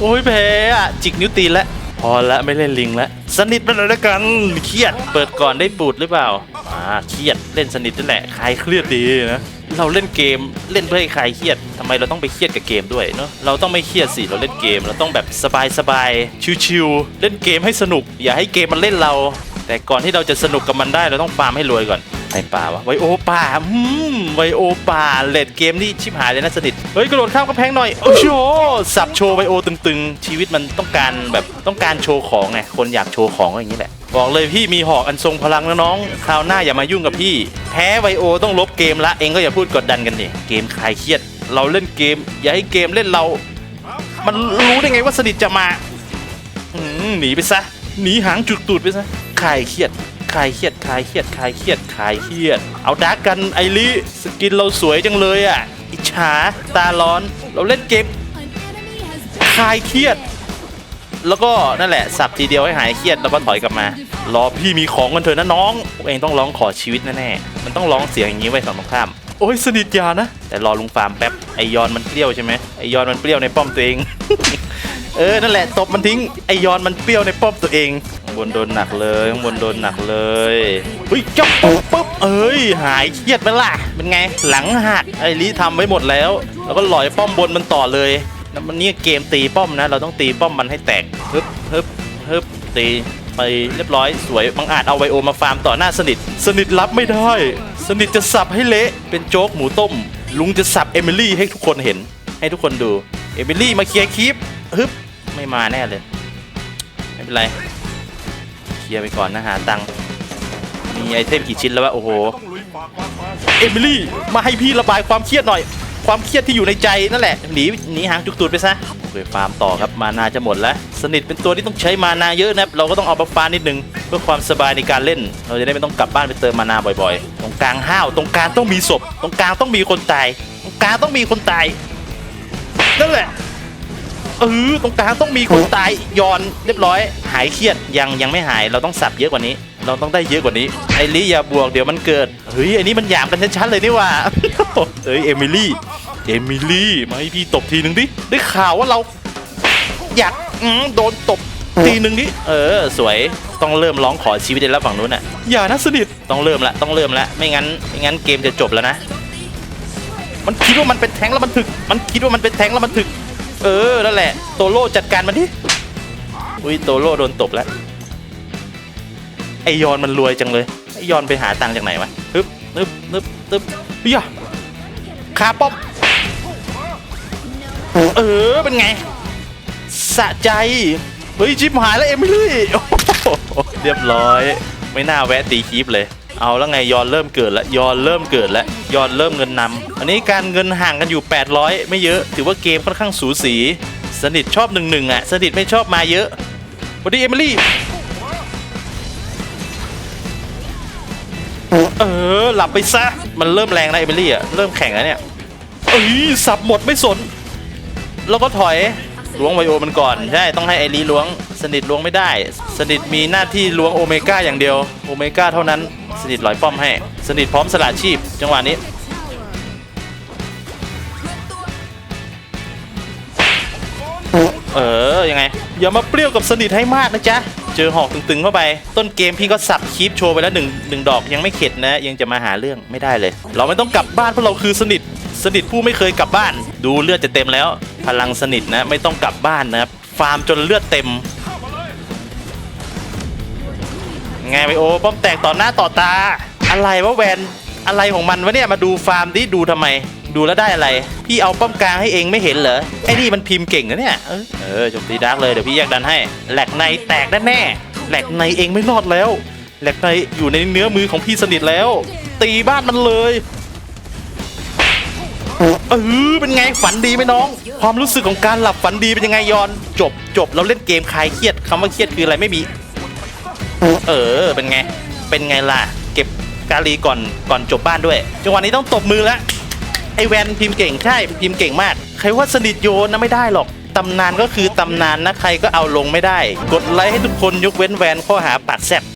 โอ้ยแพ้อะจิกนิ้วตีนแล้วพอละไม่เล่นลิงแล้วสนิทไปเลยล้วกันเครียด เปิดก่อนได้ปูดหรือเปล่าอ่าเครียดเล่นสนิทนั่นแหละคลายเครียดดีนะเราเล่นเกมเล่นเพื่อให้คลายเครียดทำไมเราต้องไปเครียดกับเกมด้วยเนาะเราต้องไม่เครียดสิเราเล่นเกมเราต้องแบบสบายๆชิวๆเล่นเกมให้สนุก อย่าให้เกมมันเล่นเรา แต่ก่อนที่เราจะสนุกกับมันได้เราต้องฟาร์มให้รวยก่อน ไอป่าวะไวโอป่าอืมไวโอป่าเลดเกมนี่ชิบหายเลยนะสนิทเฮ้ยกระโดดข้ามกระแพงหน่อยโอ้โหสับโชว์ไวโอตึงๆ ชีวิตมันต้องการแบบต้องการโชว์ของไงคนอยากโชว์ของก็อย่างนี้แหละบอกเลยพี่มีหอกอันทรงพลังนะน้องคราวหน้าอย่ามายุ่งกับพี่แพ้ไวโอต้องลบเกมละเองก็อย่าพูดกดดันกันดิเกมคลายเครียด เราเล่นเกม อย่าให้เกมเล่นเรา มันรู้ได้ไงว่าสนิทจะมาหนีไปซะหนีหางจุดตูดไปซะคลายเครียด คลายเครียดคลายเครียดคลายเครียดคลายเครียด เอาดาร์กกันไอริสกินเราสวยจังเลยอะ อิจฉาตาร้อน เราเล่นเกมคลายเครียด แล้วก็นั่นแหละสับทีเดียวให้หายเครียดแล้วก็ถอยกลับมา รอพี่มีของกันเถอะนะน้องพวกเองต้องร้องขอชีวิตแน่ๆมันต้องร้องเสียงอย่างนี้ไว้ฝั่งตรงข้ามโอ้ยสนิทยานะ แต่รอลุงฟาร์มแป๊บไอยอนมันเปรี้ยวใช่ไหมไอยอนมันเปรี้ยวในป้อมตัวเอง เออนั่นแหละตบมันทิ้งไอยอนมันเปรี้ยวในป้อมตัวเองข้าง บนโดนหนักเลยข้างบนโดนหนักเลยเฮ้ยจับปุ๊บปุ๊บเอ้ยหายเครียดไปล่ะเป็นไงหลังหักไอรีทำไว้หมดแล้ว แล้วก็หลอยป้อมบนมันต่อเลยแล้วมันนี่เกมตีป้อมนะ เราต้องตีป้อมมันให้แตกฮึบฮึบฮึบตีไปเรียบร้อยสวยบังอาจเอาไวโอมาฟาร์มต่อหน้าสนิท สนิทรับไม่ได้ สนิทจะสับให้เละเป็นโจ๊กหมูต้ม ลุงจะสับเอมิลี่ให้ทุกคนเห็น ให้ทุกคนดูเอมิลี่มาเคลียร์คลิปฮึบไม่มาแน่เลย ไม่เป็นไร เคลียร์ไปก่อนนะหาตังค์มีไอเทมกี่ชิ้นแล้ววะโอ้โหเอมิลี่มาให้พี่ระบายความเครียดหน่อย ความเครียดที่อยู่ในใจนั่นแหละหนีหนีหางจุกตูดไปซะไปฟาร์มต่อครับมานาจะหมดแล้ว สนิทเป็นตัวที่ต้องใช้มานาเยอะนะครับเราก็ต้องเอามาฟาร์มนิดนึงเพื่อความสบายในการเล่น เราจะได้ไม่ต้องกลับบ้านไปเติมมานาบ่อยๆ ตรงกลางห้าวตรงกลางต้องมีศพ ตรงกลางต้องมีคนตาย ตรงกลางต้องมีคนตายนั่นแหละ เออตรงกลางต้องมีคนตายยอนเรียบร้อย หายเครียดยังยังไม่หายเราต้องสับเยอะกว่านี้ เราต้องได้เยอะกว่านี้ไอริอย่าบวกเดี๋ยวมันเกิดเฮ้ยอันนี้มันหยามกันชัดๆเลยนี่ว่าเอ้ยเอมิลี่เอมิลี่มาให้พี่ตบทีนึงดิได้ข่าวว่าเราอยากโดนตบทีหนึ่งดิเออ สวยต้องเริ่มร้องขอชีวิตได้แล้วฝั่งนู้นอะอย่านะสนิทต้องเริ่มละต้องเริ่มละไม่งั้นไม่งั้นเกมจะจบแล้วนะ มันคิดว่ามันเป็นแทงแล้วมันถึก มันคิดว่ามันเป็นแทงแล้วมันถึก เออ นั่นแหละ โตโร่จัดการมันดิ อุ้ยโตโร่โดนตบแล้ว ไอยอนมันรวยจังเลย ไอยอนไปหาตังค์จากไหนวะฮึบฮึบฮึบฮึบเฮียคาป้อมเออ เป็นไง สะใจ เฮ้ย ชิบหายแล้วเอมิลี่ เรียบร้อย ไม่น่าแวะตีคีปเลย เอาแล้วไงยอนเริ่มเกิดแล้วยอนเริ่มเกิดแล้วยอนเริ่มเงินนำอันนี้การเงินห่างกันอยู่ 800 ไม่เยอะ ถือว่าเกมค่อนข้างสูสี สนิทชอบหนึ่งหนึ่งอะ สนิทไม่ชอบมาเยอะวัสดีเอมิลี่เออ หลับไปซะ มันเริ่มแรงนะเอมิลี่อะ เริ่มแข่งแล้วเนี่ยเอ้ยสับหมดไม่สน แล้วก็ถอยล้วงไวโอมันก่อน ใช่ ต้องให้ไอรีล้วง สนิทล้วงไม่ได้ สนิทมีหน้าที่ล้วงโอเมก้าอย่างเดียว โอเมก้าเท่านั้น สนิทลอยป้อมให้ สนิทพร้อมสละชีพ จังหวะนี้ เออ ยังไง อย่ามาเปรี้ยวกับสนิทให้มากนะจ๊ะ เจอหอกตึงๆเข้าไป ต้นเกมพี่ก็สับคีปโชว์ไปแล้วหนึ่งหนึ่งดอกยังไม่เข็ดนะ ยังจะมาหาเรื่องไม่ได้เลย เราไม่ต้องกลับบ้านเพราะเราคือสนิท สนิทผู้ไม่เคยกลับบ้าน ดูเลือดจะเต็มแล้ว พลังสนิทนะ ไม่ต้องกลับบ้านนะครับ ฟาร์มจนเลือดเต็ม ไงไบโอป้อมแตกต่อหน้าต่อตา อะไรวะแวนอะไรของมันวะเนี่ยมาดูฟาร์มดิดูทำไม ดูแล้วได้อะไร พี่เอาป้อมกลางให้เองไม่เห็นเหรอไอ้นี่มันพิมพ์เก่งนะเนี่ยเออจมตีดาร์กเลยเดี๋ยวพี่แยกดันให้แหลกในแตกแน่แหลกในเองไม่รอดแล้วแหลกในอยู่ในเนื้อมือของพี่สนิทแล้ว ตีบ้านมันเลยเออเป็นไงฝันดีไหมน้อง ความรู้สึกของการหลับฝันดีเป็นยังไงยอน จบจบเราเล่นเกมคลายเครียดคำว่าเครียดคืออะไรไม่มี เออเป็นไง เป็นไงล่ะ เก็บกาลีก่อนก่อนจบบ้านด้วย จังหวะนี้ต้องตบมือแล้วไอแวนพิมพ์เก่งใช่พิมพ์เก่งมาก ใครว่าสนิทโยนนะไม่ได้หรอกตำนานก็คือตำนานนะใครก็เอาลงไม่ได้ กดไลค์ให้ทุกคนยกเว้นแวนข้อหาปากแซบ